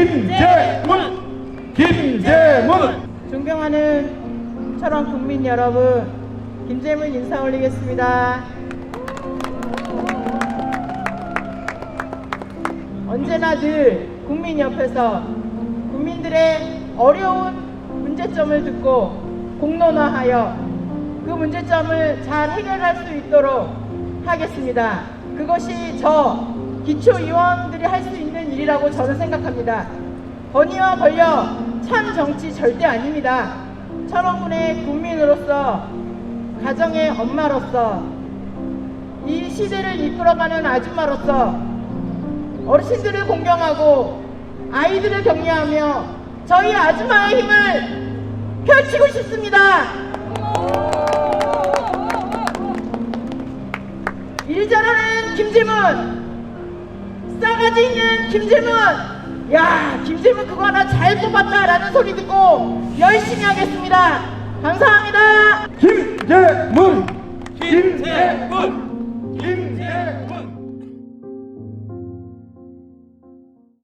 김재문 김재문 존경하는 철원 국민 여러분, 김재문 인사 올리겠습니다. 언제나 늘 국민 옆에서 국민들의 어려운 문제점을 듣고 공론화하여 그 문제점을 잘 해결할 수 있도록 하겠습니다. 그것이 저 기초의원들이 할 수 있는 일이라고 저는 생각합니다. 건의와 권력 참 정치 절대 아닙니다. 철원군의 국민으로서 가정의 엄마로서 이 시대를 이끌어가는 아줌마로서 어르신들을 공경하고 아이들을 격려하며 저희 아줌마의 힘을 펼치고 싶습니다. 일 잘하는 김재문, 싸가지 있는 김재문. 야 김재문 그거 하나 잘 뽑았다 라는 소리 듣고 열심히 하겠습니다. 감사합니다. 김재문. 김재문. 김재문.